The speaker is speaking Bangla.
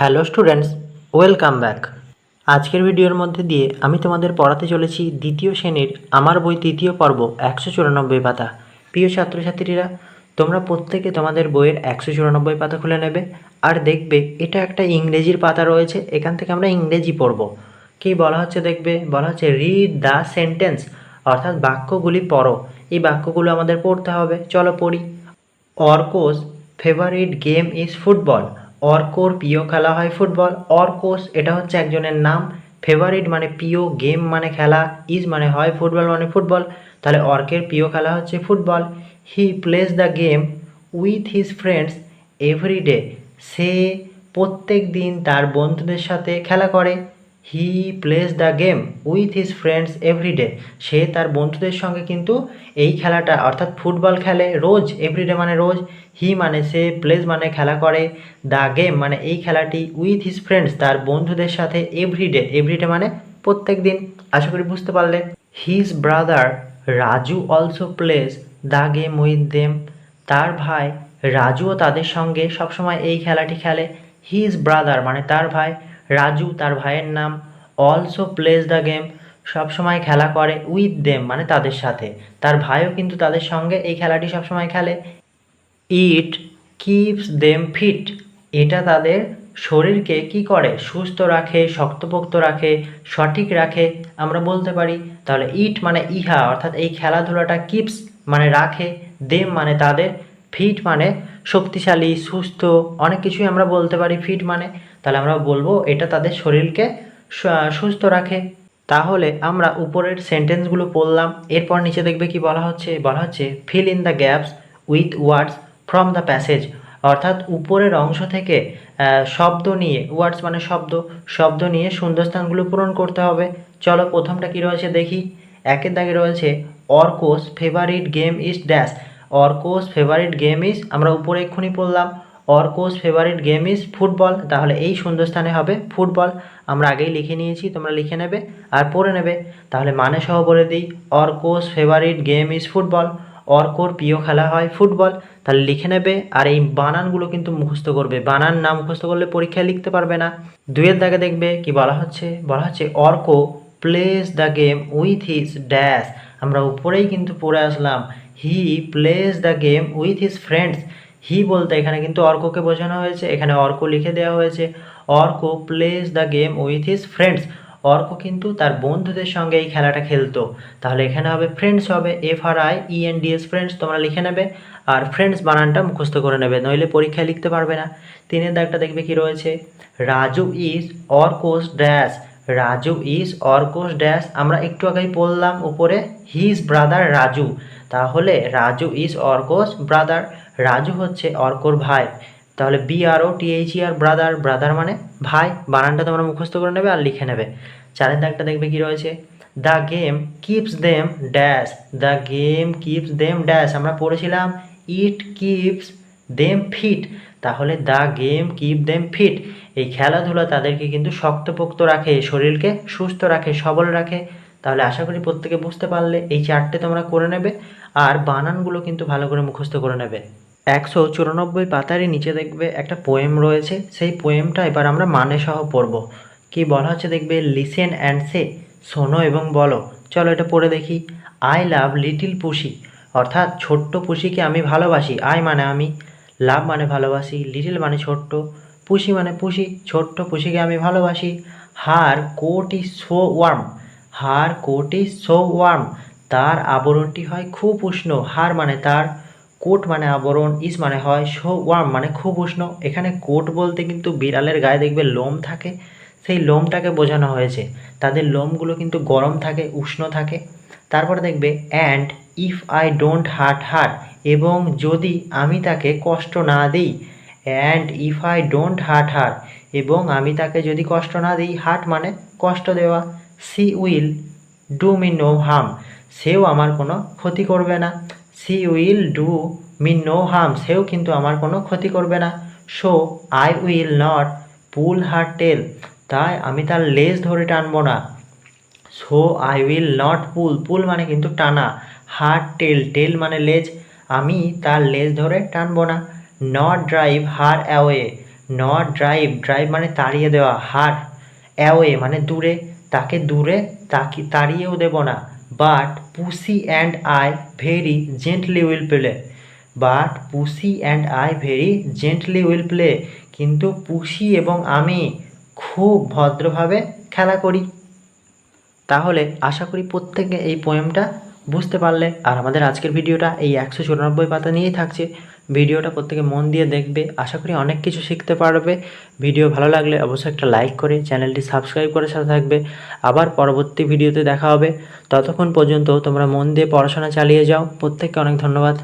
Hello students, welcome back. আজকের ভিডিওর মধ্যে দিয়ে আমি তোমাদের পড়াতে চলেছি দ্বিতীয় শ্রেণির আমার বই তৃতীয় পর্ব, একশো চুরানব্বই পাতা। প্রিয় ছাত্রছাত্রীরা, তোমরা প্রত্যেকে তোমাদের বইয়ের একশো চুরানব্বই পাতা খুলে নেবে আর দেখবে এটা একটা ইংরেজির পাতা রয়েছে, এখান থেকে আমরা ইংরেজি পড়ব। কী বলা হচ্ছে দেখবে? বলা হচ্ছে রিড দ্য সেন্টেন্স অর্থাৎ বাক্যগুলি পড়ো। এই বাক্যগুলো আমাদের পড়তে হবে। চলো পড়ি। Arko's favourite game is football অর্কোর প্রিয় খেলা হয় ফুটবল। অর্কোস, এটা হচ্ছে একজনের নাম। ফেভারিট মানে প্রিয় গেম মানে খেলা ইজ মানে হয় ফুটবল মানে ফুটবল। তাহলে অর্কের প্রিয় খেলা হচ্ছে football. He plays the game with his friends every day সে প্রত্যেক দিন তার বন্ধুদের সাথে খেলা করে। He plays the game with his friends every day সে তার বন্ধুদের সঙ্গে কিন্তু এই খেলাটা, অর্থাৎ ফুটবল খেলে রোজ এভরিডে মানে রোজ। হি মানে সে প্লেস মানে খেলা করে দ্য গেম মানে এই খেলাটি উইথ হিজ ফ্রেন্ডস তার বন্ধুদের সাথে এভরিডে এভরিডে মানে প্রত্যেক দিন। আশা করি বুঝতে পারলে। His brother Raju also plays the game with them তার ভাই রাজুও তাদের সঙ্গে সবসময় এই খেলাটি খেলে। হিজ ব্রাদার মানে তার ভাই রাজু তার ভাইয়ের নাম অলসো প্লেস দ্য গেম সবসময় খেলা করে উইথ দেম মানে তাদের সাথে। তার ভাইও কিন্তু তাদের সঙ্গে এই খেলাটি সবসময় খেলে। ইট কিপস দেম ফিট এটা তাদের শরীরকে কি করে? সুস্থ রাখে, শক্তপোক্ত রাখে, সঠিক রাখে, আমরা বলতে পারি। তাহলে ইট মানে ইহা, অর্থাৎ এই খেলাধুলাটা কিপস মানে রাখে দেম মানে তাদের ফিট মানে শক্তিশালী, সুস্থ, অনেক কিছুই আমরা বলতে পারি ফিট মানে। তাহলে আমরা বলব এটা তাদের শরীরকে সুস্থ রাখে। তাহলে আমরা উপরের সেন্টেন্সগুলো পড়লাম, এরপর নিচে দেখবে কি বলা হচ্ছে? বলা হচ্ছে fill in the gaps with words from the passage অর্থাৎ উপরের অংশ থেকে শব্দ নিয়ে ওয়ার্ডস মানে শব্দ শব্দ নিয়ে শূন্যস্থানগুলো পূরণ করতে হবে। চলো প্রথমটা কি রয়েছে দেখি। একের দাগে রয়েছে Arko's favourite game is dash Arko's favourite game is আমরা উপরে এক্ষুনি পড়লাম। Arko's favourite game is football তাহলে এই শূন্যস্থানে হবে ফুটবল আমরা আগেই লিখে নিয়েছি, তোমরা লিখে নেবে আর পড়ে নেবে। তাহলে মানে সহ বলে দিই Arko's favourite game is football অর্কোর প্রিয় খেলা হয় ফুটবল তাহলে লিখে নেবে আর এই বানানগুলো কিন্তু মুখস্থ করবে। বানান না মুখস্থ করলে পরীক্ষায় লিখতে পারবে না। দুয়ের দাগে দেখবে কি বলা হচ্ছে? বলা হচ্ছে Arko plays the game with his dash আমরা উপরেই কিন্তু পড়ে আসলাম। He plays the game with his friends he বলতে এখানে কিন্তু অর্ককে বোঝানো হয়েছে, এখানে অর্ক লিখে দেওয়া হয়েছে, Arko plays the game with his friends Arko কিন্তু তার বন্ধুদের সঙ্গে এই খেলাটা খেলতো। তাহলে এখানে হবে ফ্রেন্ডস হবে F R I E N D S friends তোমরা লিখে নেবে, আর ফ্রেন্ডস বানানটা মুখস্থ করে নেবে, নইলে পরীক্ষায় লিখতে পারবে না। তিনের দাগটা দেখবে কি রয়েছে? Raju is Arko's dash Raju is Arko's dash আমরা একটু আগেই বললাম উপরে হিজ ব্রাদার রাজু। তাহলে রাজু ইজ অর্কোস ব্রাদার রাজু হচ্ছে অর্কর ভাই। তাহলে B R O T H R brother brother মানে ভাই। বানানটা তোমরা মুখস্থ করে নেবে আর লিখে নেবে। চারের দাগটা দেখবে কি রয়েছে? The game keeps them dash the game keeps them dash আমরা পড়েছিলাম ইট কিপস দেম ফিট তাহলে the game keep them fit এই খেলাধুলা তাদেরকে কিন্তু শক্তপোক্ত রাখে, শরীরকে সুস্থ রাখে, সবল রাখে। তাহলে আশা করি প্রত্যেকে বুঝতে পারলে এই চারটে তোমরা করে নেবে। আর বানানগুলো কিন্তু ভালো করে মুখস্থ করে নেবে। একশো চুরানব্বই পাতারই নিচে দেখবে একটা পোয়েম রয়েছে। সেই পোয়েমটা এবার আমরা মানে সহ পড়ব। কি বলা হচ্ছে দেখবে? লিসেন অ্যান্ড সে শোনো এবং বলো। চলো এটা পড়ে দেখি। আই লাভ লিটিল পুষি অর্থাৎ ছোট্ট পুষিকে আমি ভালোবাসি। আই মানে আমি। লাভ মানে ভালোবাসি লিটিল মানে ছোট্ট। পুষি মানে পুষি, ছোট্ট পুষিকে আমি ভালোবাসি। Her coat is so warm, her coat is so warm. তার আবরণটি হয় খুব উষ্ণ। হার মানে তার, কোট মানে আবরণ, ইস মানে হয় সো ওয়ার্ম মানে খুব উষ্ণ। এখানে কোট বলতে কিন্তু বিড়ালের গায়ে দেখবে লোম থাকে। সেই লোমটাকে বোঝানো হয়েছে। তাদের লোমগুলো কিন্তু গরম থাকে, উষ্ণ থাকে। তারপরে দেখবে, and if I don't hurt hurt এবং যদি আমি তাকে কষ্ট না দিই, and if I don't hurt hurt এবং আমি তাকে যদি কষ্ট না দিই, হার্ট মানে কষ্ট দেওয়া, she will do me no harm. সেও আমার কোনো ক্ষতি করবে না। She will do me no harm, সেও কিন্তু আমার কোনো ক্ষতি করবে না। So I will not pull her tail, তাই আমি তার লেজ ধরে টানবো না। So I will not pull pull মানে কিন্তু টানা, হার টেল টেল মানে লেজ। আমি তার লেজ ধরে টানবো না। Not drive her away, not drive drive মানে তাড়িয়ে দেওয়া, হার অ্যাওয়ে মানে দূরে, তাকে দূরে তাকে, তাড়িয়েও দেব না। But pussy and I very gently will play but pussy and I very gently will play কিন্তু পুসি এবং আমি খুব ভদ্রভাবে খেলা করি। তাহলে আশা করি প্রত্যেকে এই পোয়েমটা বুঝতে পারলে। আর আমাদের আজকের ভিডিওটা এই একশো চুরানব্বই পাতা নিয়েই থাকছে। ভিডিওটা প্রত্যেকে মন দিয়ে দেখবে। আশা করি অনেক কিছু শিখতে পারবে। ভিডিও ভালো লাগলে অবশ্যই একটা লাইক করে চ্যানেলটি সাবস্ক্রাইব করে সাথে থাকবে। আবার পরবর্তী ভিডিওতে দেখা হবে। ততক্ষণ পর্যন্ত তোমরা মন দিয়ে পড়াশোনা চালিয়ে যাও। প্রত্যেককে অনেক ধন্যবাদ।